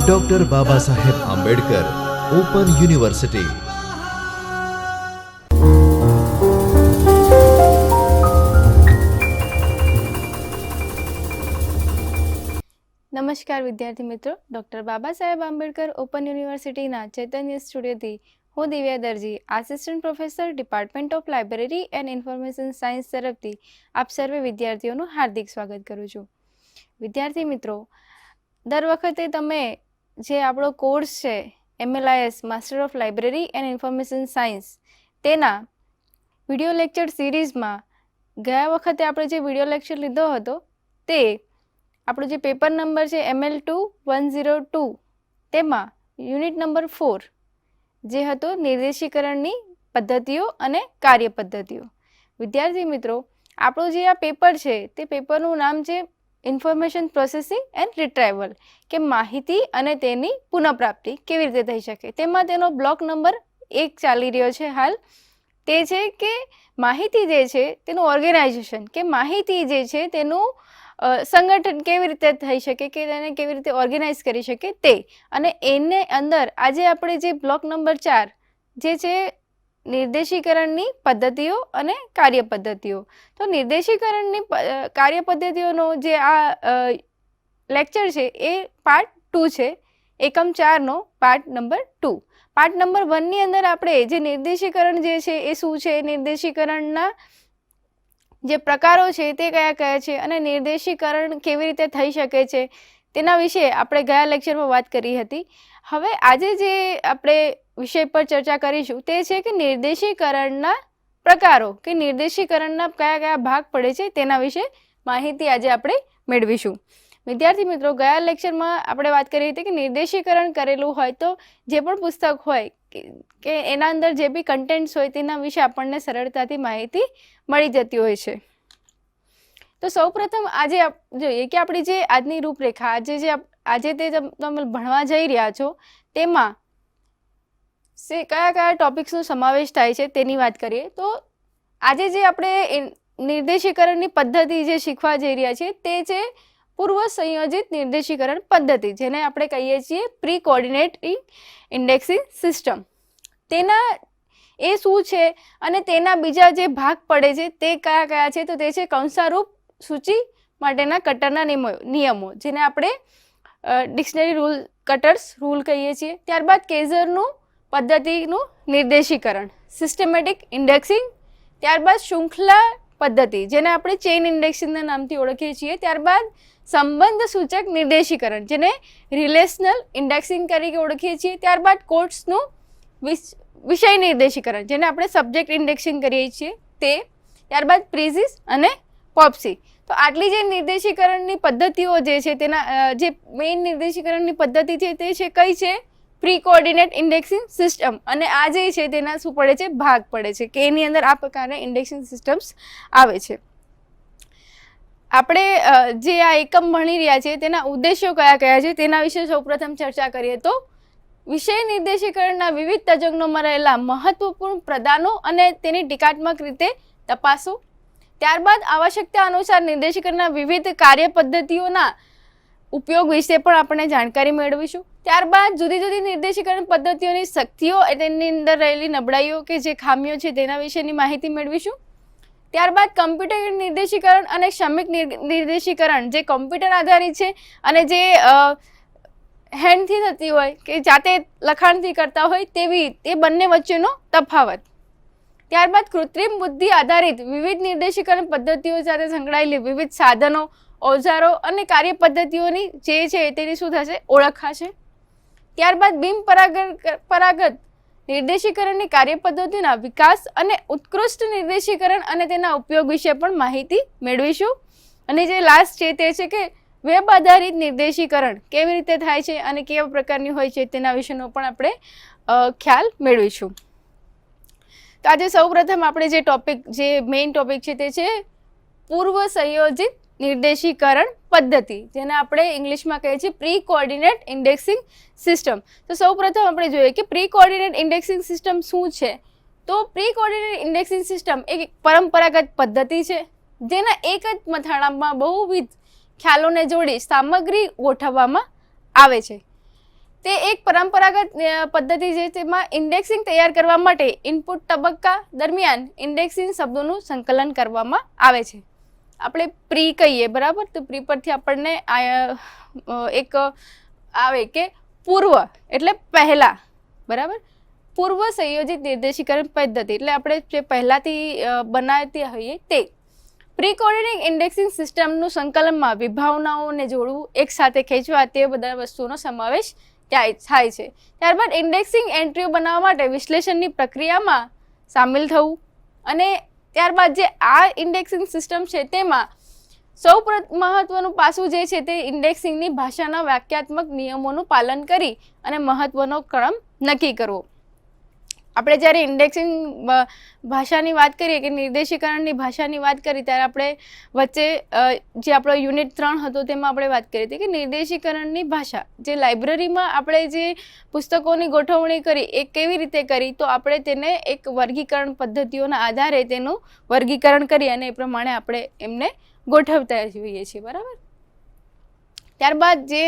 Doctor Baba Saheb Ambedkar open university નમસ્કાર વિદ્યાર્થી મિત્રો. ડૉક્ટર બાબા સાહેબ આંબેડકર ઓપન યુનિવર્સિટીના ચૈતન્ય સ્ટુડિયોથી હું Divya Darji assistant professor department of library and information science તરફથી આપ સર્વે વિદ્યાર્થીઓનું હાર્દિક સ્વાગત કરું છું. વિદ્યાર્થી મિત્રો, દર વખતે તમે જે આપણો કોર્સ છે MLIS master of library and information science તેના વીડિયો લેક્ચર સિરીઝમાં ગયા વખતે આપણે જે વીડિયો લેક્ચર લીધો હતો, તે આપણો જે પેપર નંબર છે ML two one zero two તેમાં યુનિટ નંબર ફોર જે હતો નિર્દેશીકરણની પદ્ધતિઓ અને કાર્ય પદ્ધતિઓ. વિદ્યાર્થી મિત્રો, આપણું જે આ પેપર છે, તે પેપરનું નામ છે ઇન્ફોર્મેશન પ્રોસેસિંગ એન્ડ રિટ્રાઇવલ કે માહિતી અને તેની પુનઃપ્રાપ્તિ કેવી રીતે થઈ શકે. તેમાં તેનો બ્લોક નંબર એક ચાલી રહ્યો છે હાલ. તે છે કે માહિતી જે છે તેનું ઓર્ગેનાઇઝેશન કે માહિતી જે છે તેનું સંગઠન કેવી રીતે થઈ શકે, કે તેને કેવી રીતે ઓર્ગેનાઇઝ કરી શકે તે. અને એને અંદર આજે આપણે જે બ્લોક નંબર ચાર જે છે નિર્દેશીકરણની પદ્ધતિઓ અને કાર્ય પદ્ધતિઓ તો નિર્દેશીકરણની કાર્ય પદ્ધતિઓનો જે આ લેક્ચર છે એ પાર્ટ ટુ છે. એકમ ચારનો part number two. Part number વનની અંદર આપણે જે નિર્દેશીકરણ જે છે એ શું છે? નિર્દેશીકરણના જે પ્રકારો છે તે કયા કયા છે અને નિર્દેશીકરણ કેવી રીતે થઈ શકે છે તેના વિશે આપણે ગયા લેક્ચરમાં વાત કરી હતી. હવે આજે જે આપણે વિષય પર ચર્ચા કરીશું. તે છે કે નિર્દેશીકરણના પ્રકારો, કે નિર્દેશીકરણના કયા કયા ભાગ પડે છે તેના વિશે માહિતી આજે આપણે મેળવીશું. વિદ્યાર્થી મિત્રો, ગયા લેક્ચરમાં આપણે વાત કરી હતી કે નિર્દેશીકરણ કરેલું હોય તો જે પણ પુસ્તક હોય, કે- એના અંદર જે બી કન્ટેન્ટ્સ હોય તેના વિશે આપણને સરળતાથી માહિતી મળી જતી હોય છે. તો સૌપ્રથમ આજે જોઈએ કે આપણી જે આજની રૂપરેખા, આજે જે આજે તે તમે ભણવા જઈ રહ્યા છો, તેમાં સે કયા કયા ટોપિક્સનો સમાવેશ થાય છે તેની વાત કરીએ. તો આજે જે આપણે નિર્દેશીકરણની પદ્ધતિ જે શીખવા જઈ રહ્યા છીએ તે છે પૂર્વ સંયોજિત નિર્દેશીકરણ પદ્ધતિ, જેને આપણે કહીએ છીએ પ્રી કોર્ડિનેટિંગ ઇન્ડેક્સિંગ સિસ્ટમ તેના એ શું છે અને તેના બીજા જે ભાગ પડે છે તે કયા કયા છે? તો તે છે કંસારૂપ સૂચિ માટેના કટરના નિયમો નિયમો, જેને આપણે ડિક્શનરી રૂલ કટર્સ રૂલ કહીએ છીએ. ત્યારબાદ કેઝરનું પદ્ધતિનું નિર્દેશીકરણ. સિસ્ટમેટિક ઇન્ડેક્સિંગ ત્યારબાદ શૃંખલા પદ્ધતિ, જેને આપણે ચેઇન ઇન્ડેક્સિંગના નામથી ઓળખીએ છીએ. ત્યારબાદ સંબંધ સૂચક નિર્દેશીકરણ, જેને રિલેશનલ ઇન્ડેક્સિંગ તરીકે ઓળખીએ છીએ. ત્યારબાદ કોર્ટ્સનું વિષય નિર્દેશીકરણ, જેને આપણે સબ્જેક્ટ ઇન્ડેક્સિંગ કરીએ છીએ તે. ત્યારબાદ પ્રિઝિસ અને પોપ્સી તો આટલી જે નિર્દેશીકરણની પદ્ધતિઓ જે છે તેના જે મેઇન નિર્દેશીકરણની પદ્ધતિ છે તે છે કઈ છે? Pre coordinate indexing system. અને આ જે છે તેના શું પડે છે? ભાગ પડે છે. કે એની અંદર આ પ્રકારના ઇન્ડેક્સિંગ સિસ્ટમ્સ આવે છે. આપણે જે આ એકમ ભણી રહ્યા છીએ, તેના ઉદ્દેશ્યો કયા કયા છે? તેના વિશે સૌપ્રથમ ચર્ચા કરીએ તો, વિષય નિર્દેશીકરણના વિવિધ તજજ્ઞોમાં રહેલા મહત્વપૂર્ણ પ્રદાનો અને તેની ટીકાત્મક રીતે તપાસો. ત્યારબાદ આવશ્યકતા અનુસાર નિર્દેશીકરણના વિવિધ કાર્ય પદ્ધતિઓના ઉપયોગ વિશે પણ આપણે જાણકારી મેળવીશું. ત્યારબાદ જુદી જુદી નિર્દેશીકરણ પદ્ધતિઓની શક્તિઓ તેની અંદર રહેલી નબળાઈઓ કે જે ખામીઓ છે તેના વિશેની માહિતી મેળવીશું. ત્યારબાદ કમ્પ્યુટર નિર્દેશીકરણ અને શ્રમિક નિર- નિર્દેશીકરણ જે કોમ્પ્યુટર આધારિત છે અને જે હેન્ડથી થતી હોય કે જાતે લખાણથી કરતા હોય તેવી, તે બંને વચ્ચેનો તફાવત. ત્યારબાદ કૃત્રિમ બુદ્ધિ આધારિત વિવિધ નિર્દેશીકરણ પદ્ધતિઓ સાથે સંકળાયેલી વિવિધ સાધનો, ઓજારો અને કાર્ય પદ્ધતિઓની જે છે તેની શું થશે? ઓળખાશે ત્યારબાદ બિન પરાગત નિર્દેશીકરણની કાર્ય પદ્ધતિના વિકાસ અને ઉત્કૃષ્ટ નિર્દેશીકરણ અને તેના ઉપયોગ વિશે પણ માહિતી મેળવીશું. અને જે લાસ્ટ છે તે છે કે વેબ આધારિત નિર્દેશીકરણ કેવી રીતે થાય છે અને કેવા પ્રકારની હોય છે તેના વિશેનો પણ આપણે ખ્યાલ મેળવીશું. તો આજે સૌપ્રથમ આપણે જે ટોપિક જે મેઇન ટોપિક છે તે છે પૂર્વ સંયોજિત નિર્દેશીકરણ પદ્ધતિ, જેને આપણે ઇંગ્લિશમાં કહીએ છીએ પ્રી કોઓર્ડિનેટ ઇન્ડેક્સિંગ સિસ્ટમ તો સૌપ્રથમ આપણે જોઈએ કે પ્રી કોઓર્ડિનેટ ઇન્ડેક્સિંગ સિસ્ટમ શું છે? તો પ્રી કોઓર્ડિનેટ ઇન્ડેક્સિંગ સિસ્ટમ એક પરંપરાગત પદ્ધતિ છે, જેના એક જ મથાળામાં બહુવિધ ખ્યાલોને જોડી સામગ્રી ગોઠવવામાં આવે છે. તે એક પરંપરાગત પદ્ધતિ છે તેમાં ઇન્ડેક્સિંગ તૈયાર કરવા માટે ઇનપુટ તબક્કા દરમિયાન ઇન્ડેક્સિંગ શબ્દોનું સંકલન કરવામાં આવે છે. આપણે પ્રી કહીએ, બરાબર? તો પ્રી પરથી આપણને એક આવે કે પૂર્વ, એટલે પહેલા, બરાબર? પૂર્વ સંયોજિત નિર્દેશીકરણ પદ્ધતિ, એટલે આપણે જે પહેલાંથી બનાવતી હોઈએ તે. પ્રી ઇન્ડેક્સિંગ સિસ્ટમનું સંકલનમાં વિભાવનાઓને જોડવું એકસાથે ખેંચવા, તે બધા વસ્તુઓનો સમાવેશ થાય છે. ત્યારબાદ ઇન્ડેક્સિંગ એન્ટ્રીઓ બનાવવા માટે વિશ્લેષણની પ્રક્રિયામાં સામેલ થવું અને ત્યારબાદ જે આ ઇન્ડેક્સિંગ સિસ્ટમ છે તેમાં સૌ મહત્વનું પાસું જે છે તે ઇન્ડેક્સિંગની ભાષાના વાક્યાત્મક નિયમોનું પાલન કરી અને મહત્વનો ક્રમ નક્કી કરવો. આપણે જ્યારે ઇન્ડેક્સિંગ ભાષાની વાત કરીએ કે નિર્દેશીકરણની ભાષાની વાત કરી ત્યારે આપણે વચ્ચે જે આપણો યુનિટ ત્રણ હતો તેમાં આપણે વાત કરી હતી કે નિર્દેશીકરણની ભાષા, જે લાઇબ્રેરીમાં આપણે જે પુસ્તકોની ગોઠવણી કરી, એ કેવી રીતે કરી, તો આપણે તેને એક વર્ગીકરણ પદ્ધતિઓના આધારે તેનું વર્ગીકરણ કરી અને એ પ્રમાણે આપણે એમને ગોઠવતા જોઈએ છીએ, બરાબર? ત્યારબાદ જે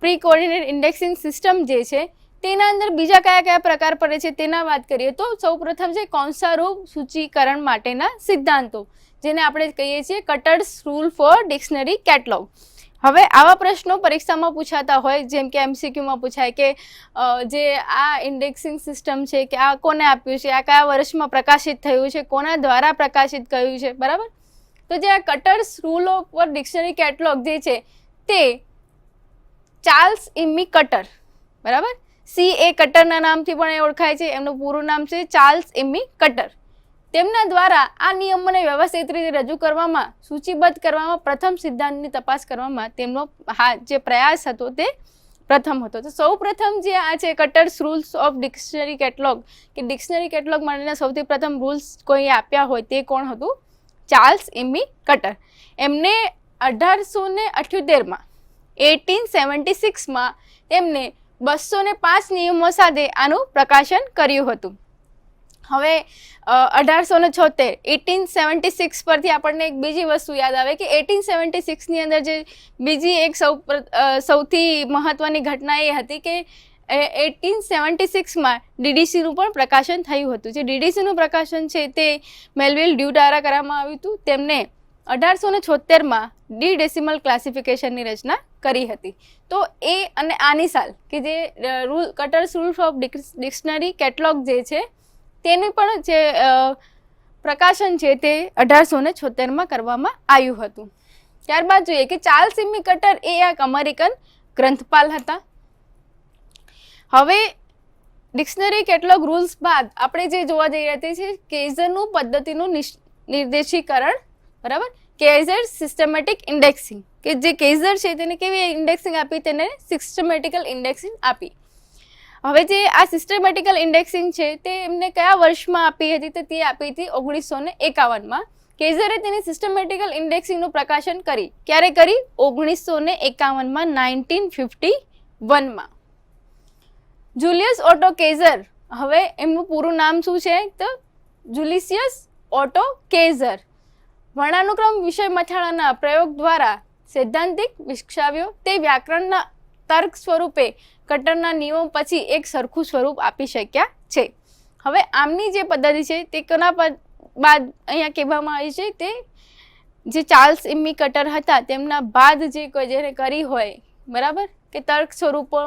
પ્રી કોઓર્ડિનેટ ઇન્ડેક્સિંગ સિસ્ટમ જે છે તેના અંદર બીજા કયા કયા પ્રકાર પડે છે તેના વાત કરીએ તો સૌપ્રથમ છે કૌંસારૂપ સૂચિકરણ માટેના સિદ્ધાંતો, જેને આપણે કહીએ છીએ Cutter's rule for dictionary catalogue. હવે આવા પ્રશ્નો પરીક્ષામાં પૂછાતા હોય, જેમ કે એમસીક્યુમાં પૂછાય કે જે આ ઇન્ડેક્સિંગ સિસ્ટમ છે કે આ કોને આપ્યું છે, આ કયા વર્ષમાં પ્રકાશિત થયું છે, કોના દ્વારા પ્રકાશિત કર્યું છે, બરાબર? તો જે આ Cutter's rule of dictionary catalogue જે છે તે ચાર્લ્સ ઇમી કટર, બરાબર? સી એ કટરના નામથી પણ એ ઓળખાય છે. એમનું પૂરું નામ છે ચાર્લ્સ એમી કટર તેમના દ્વારા આ નિયમોને વ્યવસ્થિત રીતે રજૂ કરવામાં, સૂચિબદ્ધ કરવામાં, પ્રથમ સિદ્ધાંતની તપાસ કરવામાં તેમનો હા, જે પ્રયાસ હતો તે પ્રથમ હતો. તો સૌ પ્રથમ જે આ છે Cutter's rules of dictionary catalogue, કે ડિક્શનરી કેટલોગ માટેના સૌથી પ્રથમ રૂલ્સ કોઈ આપ્યા હોય તે કોણ હતું? ચાર્લ્સ એમી કટર એમને અઢારસો ને અઠ્યોતેરમાં, એટીન સેવન્ટી સિક્સમાં તેમને બસો ને પાંચ નિયમો સાથે આનું પ્રકાશન કર્યું હતું. હવે અઢારસો ને છોતેર, એટીન સેવન્ટી સિક્સ પરથી આપણને એક બીજી વસ્તુ યાદ આવે કે એટીન સેવન્ટી સિક્સની અંદર જે બીજી એક સૌ સૌથી મહત્ત્વની ઘટના એ હતી કે એટીન સેવન્ટી સિક્સમાં ડીડીસીનું પણ પ્રકાશન થયું હતું. જે ડીડીસીનું પ્રકાશન છે તે મેલવિલ ડ્યુ દ્વારા કરવામાં આવ્યું હતું. તેમને અઢારસો ને છોતેરમાં ડી ડેસિમલ ક્લાસિફિકેશનની રચના કરી હતી. તો એ અને આની સાલ, કે જે rule Cutter's rules of dictionary catalogue જે છે, તેનું પણ જે પ્રકાશન છે તે અઢારસો ને છોતેરમાં કરવામાં આવ્યું હતું. ત્યારબાદ જોઈએ કે ચાર્લ્સ ઇમી કટર એ એક અમેરિકન ગ્રંથપાલ હતા. હવે, ડિક્શનરી કેટલોગ રૂલ્સ બાદ આપણે જે જોવા જઈ રહ્યા તે કેઝનું પદ્ધતિનું નિર્દેશીકરણ બરાબર? કેઝર સિસ્ટમેટિક ઇન્ડેક્સિંગ કે જે કેઝર છે તેને કેવી ઇન્ડેક્સિંગ આપી? તેને સિસ્ટમેટિકલ ઇન્ડેક્સિંગ આપી. હવે જે આ સિસ્ટમેટિકલ ઇન્ડેક્સિંગ છે તે એમને કયા વર્ષમાં આપી હતી? તો તે આપી હતી ઓગણીસો ને એકાવનમાં કેઝરે તેની સિસ્ટમેટિકલ ઇન્ડેક્સિંગનું પ્રકાશન કરી. ક્યારે કરી? ઓગણીસો ને એકાવનમાં, નાઇન્ટીન ફિફ્ટી વનમાં. જુલિયસ ઓટો કેઝર હવે એમનું પૂરું નામ શું છે? તો જુલિસિયસ ઓટો કેઝર વર્ણાનુક્રમ વિષય મથાળાના પ્રયોગ દ્વારા સૈદ્ધાંતિક વિકસાવ્યો તે વ્યાકરણના તર્ક સ્વરૂપે કટરના નિયમો પછી એક સરખું સ્વરૂપ આપી શક્યા છે. હવે આમની જે પદ્ધતિ છે તે કોના બાદ અહીંયા કહેવામાં આવી છે તે જે ચાર્લ્સ ઇમ્મી કટર હતા તેમના બાદ જે જેને કરી હોય, બરાબર? કે તર્ક સ્વરૂપો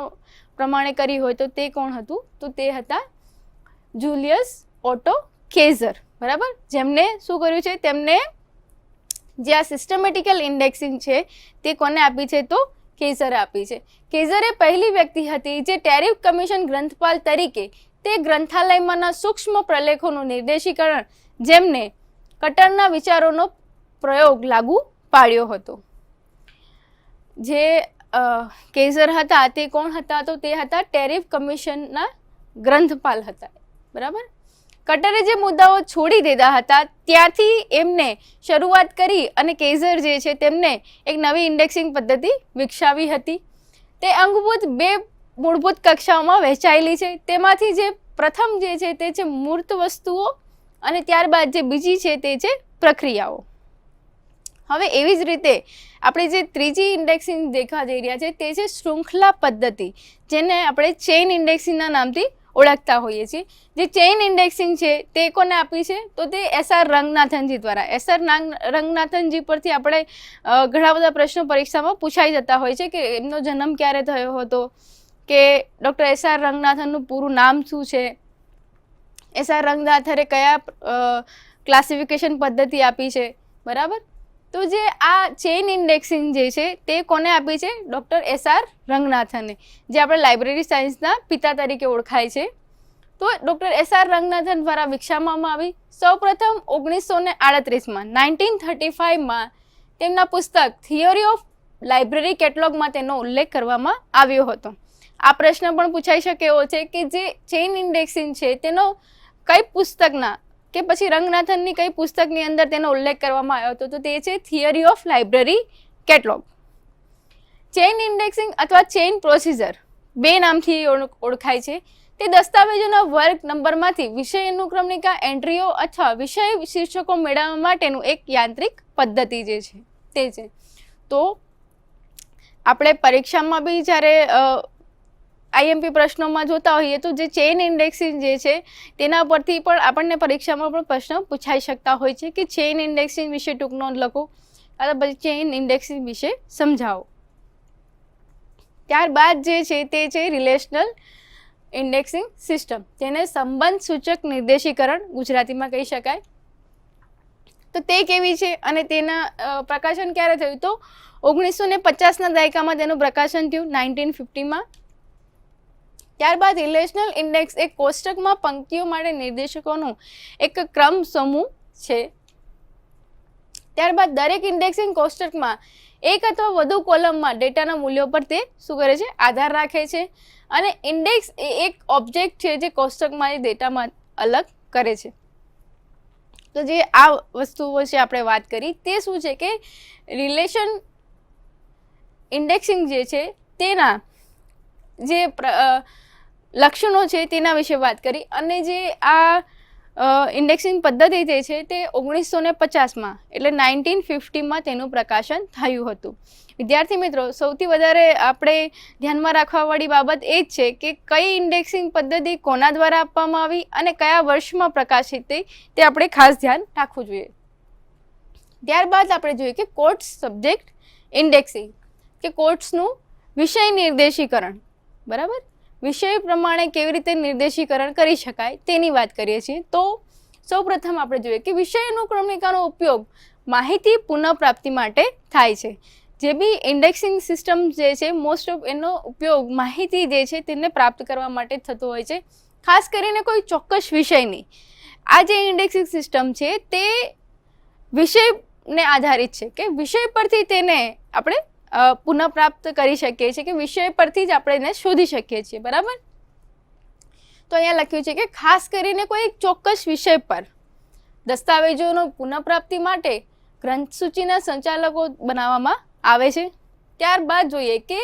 પ્રમાણે કરી હોય તો તે કોણ હતું? તો તે હતા જુલિયસ ઓટો કેઝર, બરાબર? જેમને શું કર્યું છે? તેમને જે આ સિસ્ટમેટિકલ ઇન્ડેક્સિંગ છે, તે કોને આપી છે તો કેઝરે આપી છે. કેઝરે પહેલી વ્યક્તિ હતી જે ટેરિફ કમિશન ગ્રંથપાલ તરીકે તે ગ્રંથાલયમાંના સૂક્ષ્મ પ્રલેખોનું નિર્દેશીકરણ જેમને કટરના વિચારોનો પ્રયોગ લાગુ પાડ્યો હતો. જે કેઝર હતા તે કોણ હતા તો તે હતા ટેરિફ કમિશનના ગ્રંથપાલ હતા. બરાબર? કટરે જે મુદ્દાઓ છોડી દીધા હતા, ત્યાંથી એમને શરૂઆત કરી અને કેઝર જે છે તેમને એક નવી ઇન્ડેક્સિંગ પદ્ધતિ વિકસાવી હતી. તે અંગભૂત બે મૂળભૂત કક્ષાઓમાં વહેંચાયેલી છે. તેમાંથી જે પ્રથમ જે છે તે છે મૂર્ત વસ્તુઓ અને ત્યારબાદ જે બીજી છે તે છે પ્રક્રિયાઓ. હવે એવી જ રીતે આપણે જે ત્રીજી ઇન્ડેક્સિંગ દેખા જઈ રહ્યા છે તે છે શૃંખલા પદ્ધતિ, જેને આપણે ચેઇન ઇન્ડેક્સિંગના નામથી ઓળખતા હોઈએ છીએ. જે ચેઇન ઇન્ડેક્સિંગ છે, તે કોને આપી છે? તો તે એસ આર રંગનાથનજી દ્વારા. એસ આર રંગનાથનજી પરથી આપણે ઘણા બધા પ્રશ્નો પરીક્ષામાં પૂછાઈ જતા હોય છે કે એમનો જન્મ ક્યારે થયો હતો? કે ડૉક્ટર એસ આર રંગનાથનનું પૂરું નામ શું છે? એસ આર રંગનાથરે કયા ક્લાસિફિકેશન પદ્ધતિ આપી છે? બરાબર? તો જે આ ચેઇન ઇન્ડેક્સિંગ જે છે, તે કોને આપી છે? ડૉક્ટર એસ આર રંગનાથને, જે આપણે લાઇબ્રેરી સાયન્સના પિતા તરીકે ઓળખાય છે. તો ડૉક્ટર એસ આર રંગનાથન દ્વારા વિકસાવવામાં આવી. સૌપ્રથમ ઓગણીસો ને આડત્રીસમાં, નાઇન્ટીન થર્ટી ફાઇવમાં તેમના પુસ્તક થિયરી ઓફ લાઇબ્રેરી કેટલોગમાં તેનો ઉલ્લેખ કરવામાં આવ્યો હતો. આ પ્રશ્ન પણ પૂછાઈ શકે એવો છે કે જે ચેઇન ઇન્ડેક્સિંગ છે, તેનો કઈ પુસ્તકના કે પછી રંગનાથનની કઈ પુસ્તકની અંદર તેનો ઉલ્લેખ કરવામાં આવ્યો હતો, તો તે છે theory of library catalogue chain indexing અથવા ચેઇન પ્રોસીજર બે નામથી ઓળ- ઓળખાય છે. તે દસ્તાવેજોના વર્ગ નંબરમાંથી વિષય અનુક્રમણિકા, એન્ટ્રીઓ અથવા વિષય શીર્ષકો મેળવવા માટેનું એક યાંત્રિક પદ્ધતિ જે છે, તે છે. તો આપણે પરીક્ષામાં બી જ્યારે આઈએમપી પ્રશ્નોમાં જોતા હોઈએ તો જે ચેઇન ઇન્ડેક્સિંગ જે છે, તેના પરથી પણ આપણને પરીક્ષામાં પણ પ્રશ્ન પૂછાઈ શકતા હોય છે કે ચેઇન ઇન્ડેક્સિંગ વિશે ટૂંક નોંધ લખો. અથવા પછી ચેઇન ઇન્ડેક્સિંગ વિશે સમજાવો. ત્યારબાદ જે છે તે છે રિલેશનલ ઇન્ડેક્સિંગ સિસ્ટમ. જેને સંબંધ સૂચક નિર્દેશીકરણ ગુજરાતીમાં કહી શકાય. તો તે કેવી છે અને તેના પ્રકાશન ક્યારે થયું? તો ઓગણીસો ને પચાસના દાયકામાં તેનું પ્રકાશન થયું નાઇન્ટીન ફિફ્ટીમાં. ત્યારબાદ રિલેશનલ ઇન્ડેક્સ એક કોષ્ટકમાં પંક્તિઓ માટે નિર્દેશકોનું એક ક્રમ સમૂહ છે. ત્યારબાદ દરેક ઇન્ડેક્સિંગ કોષ્ટકમાં એક અથવા વધુ કોલમમાં ડેટાના મૂલ્યો પર તે શું કરે છે? આધાર રાખે છે. અને ઇન્ડેક્સ એ એક ઓબ્જેક્ટ છે જે કોષ્ટકમાં એ ડેટામાં અલગ કરે છે. તો જે આ વસ્તુઓ છે આપણે વાત કરી તે શું છે કે રિલેશન ઇન્ડેક્સિંગ જે છે તેના જે પ્ર- લક્ષણો છે તેના વિશે વાત કરી. અને જે આ ઇન્ડેક્સિંગ પદ્ધતિ જે છે તે ઓગણીસો ને પચાસમાં, એટલે નાઇન્ટીન ફિફ્ટીમાં તેનું પ્રકાશન થયું હતું. વિદ્યાર્થી મિત્રો, સૌથી વધારે આપણે ધ્યાનમાં રાખવાવાળી બાબત એ જ છે કે કઈ ઇન્ડેક્સિંગ પદ્ધતિ કોના દ્વારા આપવામાં આવી અને કયા વર્ષમાં પ્રકાશિત થઈ તે આપણે ખાસ ધ્યાન રાખવું જોઈએ. ત્યારબાદ આપણે જોઈએ કે કોર્ટ્સ સબ્જેક્ટ ઇન્ડેક્સિંગ કે કોર્ટ્સનું વિષય નિર્દેશીકરણ. બરાબર? વિષય પ્રમાણે કેવી રીતે નિર્દેશીકરણ કરી શકાય તેની વાત કરીએ છીએ. તો સૌપ્રથમ આપણે જોઈએ કે વિષય અનુક્રમણિકાનો ઉપયોગ માહિતી પુનઃપ્રાપ્તિ માટે થાય છે. જે બી ઇન્ડેક્સિંગ સિસ્ટમ જે છે મોસ્ટ ઓફ એનો ઉપયોગ માહિતી જે છે તેને પ્રાપ્ત કરવા માટે થતો હોય છે. ખાસ કરીને કોઈ ચોક્કસ વિષયની આ જે ઇન્ડેક્સિંગ સિસ્ટમ છે તે વિષયને આધારિત છે કે વિષય પરથી તેને આપણે પુનઃપ્રાપ્ત કરી શકીએ છીએ કે વિષય પરથી જ આપણે એને શોધી શકીએ છીએ, બરાબર? તો અહીંયા લખ્યું છે કે ખાસ કરીને કોઈ એક ચોક્કસ વિષય પર દસ્તાવેજોનો પુનઃપ્રાપ્તિ માટે ગ્રંથ સૂચિના સંચાલકો બનાવવામાં આવે છે. ત્યારબાદ જોઈએ કે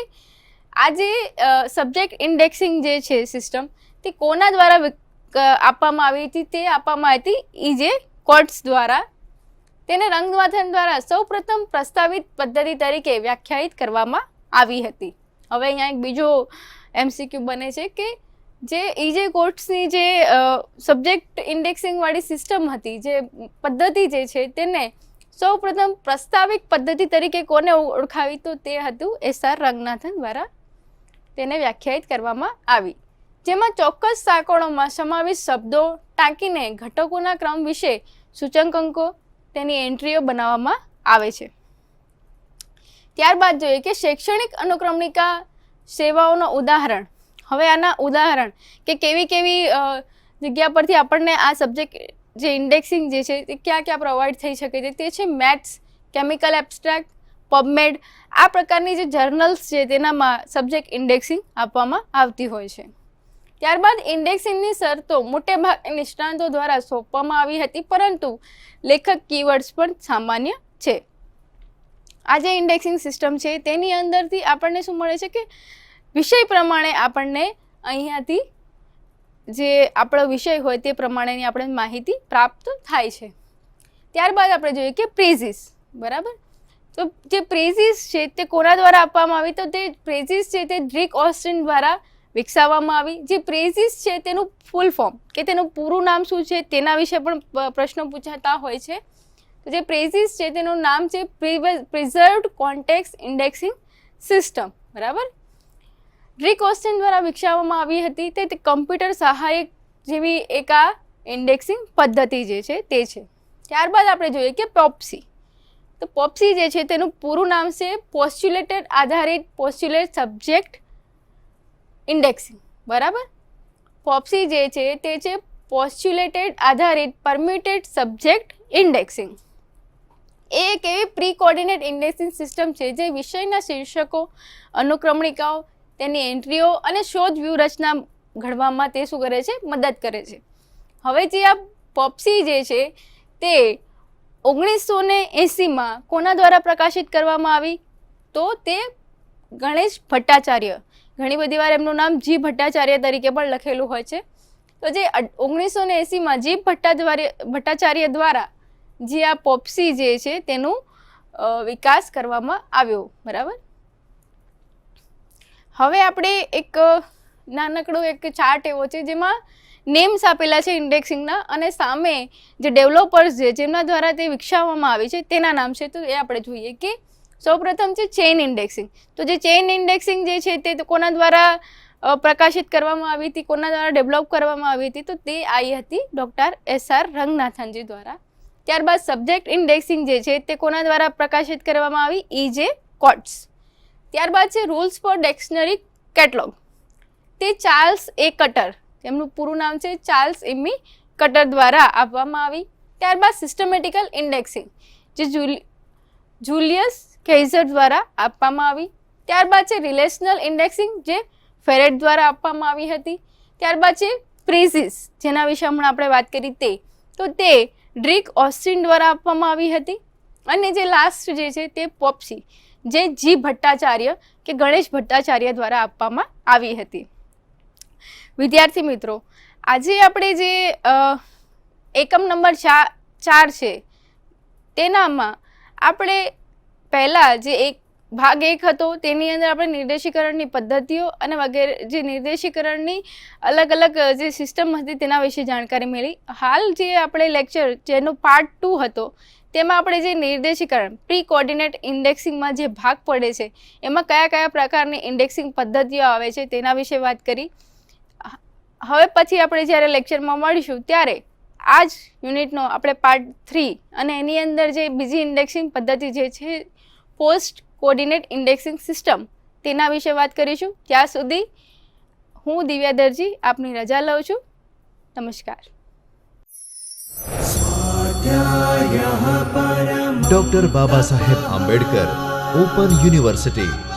આ જે સબ્જેક્ટ ઇન્ડેક્સિંગ જે છે સિસ્ટમ તે કોના દ્વારા આપવામાં આવી હતી, તે આપવામાં આવી હતી એ જે કોર્ટ્સ દ્વારા તેને રંગવાથન દ્વારા સૌપ્રથમ પ્રસ્તાવિત પદ્ધતિ તરીકે વ્યાખ્યાયિત કરવામાં આવી હતી. હવે અહીંયા એક બીજો એમસીક્યુ બને છે કે જે ઈજે કોર્ટ્સની જે સબ્જેક્ટ ઇન્ડેક્સિંગવાળી સિસ્ટમ હતી, જે પદ્ધતિ જે છે તેને સૌપ્રથમ પ્રસ્તાવિક પદ્ધતિ તરીકે કોને ઓળખાવી તો તે હતું એસ આર રંગનાથન દ્વારા તેને વ્યાખ્યાયિત કરવામાં આવી. જેમાં ચોક્કસ સાંકળોમાં સમાવેશ શબ્દો ટાંકીને ઘટકોના ક્રમ વિશે સૂચકાંકો તેની એન્ટ્રીઓ બનાવવામાં આવે છે. ત્યારબાદ જોઈએ કે શૈક્ષણિક અનુક્રમણિકા સેવાઓનો ઉદાહરણ. હવે આના ઉદાહરણ કે કેવી કેવી જગ્યા પરથી આપણને આ સબ્જેક્ટ જે ઇન્ડેક્સિંગ જે છે તે ક્યાં ક્યાં પ્રોવાઈડ થઈ શકે છે તે છે મેથ્સ, કેમિકલ એબ્સ્ટ્રેક્ટ, પબમેડ આ પ્રકારની જે જર્નલ્સ છે તેનામાં સબ્જેક્ટ ઇન્ડેક્સિંગ આપવામાં આવતી હોય છે. ત્યારબાદ ઇન્ડેક્સિંગની શરતો મોટે ભાગે નિષ્ણાંતો દ્વારા સોંપવામાં આવી હતી, પરંતુ લેખક કીવર્ડ્સ પણ સામાન્ય છે. આ જે ઇન્ડેક્સિંગ સિસ્ટમ છે, તેની અંદરથી આપણને શું મળે છે કે વિષય પ્રમાણે આપણને અહીંયાથી જે આપણો વિષય હોય તે પ્રમાણેની આપણે માહિતી પ્રાપ્ત થાય છે. ત્યારબાદ આપણે જોઈએ કે પ્રેઝિસ, બરાબર? તો જે પ્રેઝિસ છે તે કોના દ્વારા આપવામાં આવી? તો તે પ્રેઝિસ છે તે ડ્રિક ઓસ્ટિન દ્વારા વિકસાવવામાં આવી. જે પ્રેઝિસ છે તેનું ફૂલ ફોર્મ કે તેનું પૂરું નામ શું છે તેના વિશે પણ પ્રશ્નો પૂછાતા હોય છે. તો જે પ્રેઝિસ છે તેનું નામ છે પ્રિઝર્વડ કોન્ટેક્સ ઇન્ડેક્સિંગ સિસ્ટમ. બરાબર? ડ્રિક ઓસ્ટિન દ્વારા વિકસાવવામાં આવી હતી. તે કમ્પ્યુટર સહાયક જેવી એક આ ઇન્ડેક્સિંગ પદ્ધતિ જે છે તે છે. ત્યારબાદ આપણે જોઈએ કે પોપ્સી. તો પોપ્સી જે છે તેનું પૂરું નામ છે પોસ્ચ્યુલેટેડ આધારિત પોસ્ચ્યુલેટ સબ્જેક્ટ ઇન્ડેક્સિંગ. બરાબર? પોપ્સી જે છે તે છે પોસ્ચ્યુલેટેડ આધારિત પરમ્યુટેડ સબ્જેક્ટ ઇન્ડેક્સિંગ એ એક એવી પ્રી કોર્ડિનેટ ઇન્ડેક્સિંગ સિસ્ટમ છે જે વિષયના શીર્ષકો, અનુક્રમણિકાઓ, તેની એન્ટ્રીઓ અને શોધ વ્યૂહરચના ઘડવામાં તે શું કરે છે? મદદ કરે છે. હવે જે આ પોપ્સી જે છે તે ઓગણીસો ને એંસીમાં કોના દ્વારા પ્રકાશિત કરવામાં આવી? તો તે ગણેશ ભટ્ટાચાર્ય. ઘણી બધી વાર એમનું નામ જી ભટ્ટાચાર્ય તરીકે પણ લખેલું હોય છે. તો જે ઓગણીસો ને એંસીમાં જી ભટ્ટાચાર્ય ભટ્ટાચાર્ય દ્વારા જે આ પોપ્સી જે છે તેનું વિકાસ કરવામાં આવ્યો. બરાબર? હવે આપણે એક નાનકડો એક ચાર્ટ એવો છે જેમાં નેમ્સ આપેલા છે ઇન્ડેક્સિંગના અને સામે જે ડેવલપર્સ છે જેમના દ્વારા તે વિકસાવવામાં આવી છે તેના નામ છે. તો એ આપણે જોઈએ કે સૌપ્રથમ છે ચેઇન ઇન્ડેક્સિંગ. તો જે ચેઇન ઇન્ડેક્સિંગ જે છે તે કોના દ્વારા પ્રકાશિત કરવામાં આવી હતી, કોના દ્વારા ડેવલપ કરવામાં આવી હતી, તો તે આવી હતી ડૉક્ટર એસ આર રંગનાથનજી દ્વારા. ત્યારબાદ સબ્જેક્ટ ઇન્ડેક્સિંગ જે છે તે કોના દ્વારા પ્રકાશિત કરવામાં આવી? ઈ જે કોટ્સ. ત્યારબાદ છે રૂલ્સ ફોર ડિક્શનરી કેટલોગ. તે ચાર્લ્સ એ કટર, તેમનું પૂરું નામ છે ચાર્લ્સ ઇમી કટર દ્વારા આપવામાં આવી. ત્યારબાદ સિસ્ટમેટિકલ ઇન્ડેક્સિંગ, જે જુલી, જુલિયસ કેઝર દ્વારા આપવામાં આવી. ત્યારબાદ છે રિલેશનલ ઇન્ડેક્સિંગ જે ફેરેટ દ્વારા આપવામાં આવી હતી. ત્યારબાદ છે પ્રિઝિસ જેના વિશે હમણાં આપણે વાત કરી તે. તો તે ડ્રિક ઓસ્ટિન દ્વારા આપવામાં આવી હતી. અને જે લાસ્ટ જે છે તે પોપ્સી જે જી ભટ્ટાચાર્ય કે ગણેશ ભટ્ટાચાર્ય દ્વારા આપવામાં આવી હતી. વિદ્યાર્થી મિત્રો, આજે આપણે જે એકમ નંબર ચાર છે, તેનામાં આપણે પહેલાં જે એક ભાગ એક હતો, તેની અંદર આપણે નિર્દેશીકરણની પદ્ધતિઓ અને વગેરે, જે નિર્દેશીકરણની અલગ અલગ, જે સિસ્ટમ હતી તેના વિશે જાણકારી મળી હાલ જે આપણે લેક્ચર, જેનો પાર્ટ ટુ હતો, તેમાં આપણે જે નિર્દેશીકરણ પ્રી કોર્ડિનેટ ઇન્ડેક્સિંગમાં જે ભાગ પડે છે, એમાં કયા કયા પ્રકારની ઇન્ડેક્સિંગ પદ્ધતિઓ આવે છે તેના વિશે વાત કરી. હવે પછી આપણે જ્યારે લેક્ચરમાં મળીશું, ત્યારે આ જ યુનિટનો આપણે પાર્ટ થ્રી અને એની અંદર જે બીજી ઇન્ડેક્સિંગ પદ્ધતિ જે છે પોસ્ટ કોર્ડિનેટ ઇન્ડેક્સિંગ સિસ્ટમ. તેના વિશે વાત કરીશું. ત્યાં સુધી હું દિવ્યા દરજી આપની રજા લઉં છું. નમસ્કાર. Doctor Baba Saheb Ambedkar open university.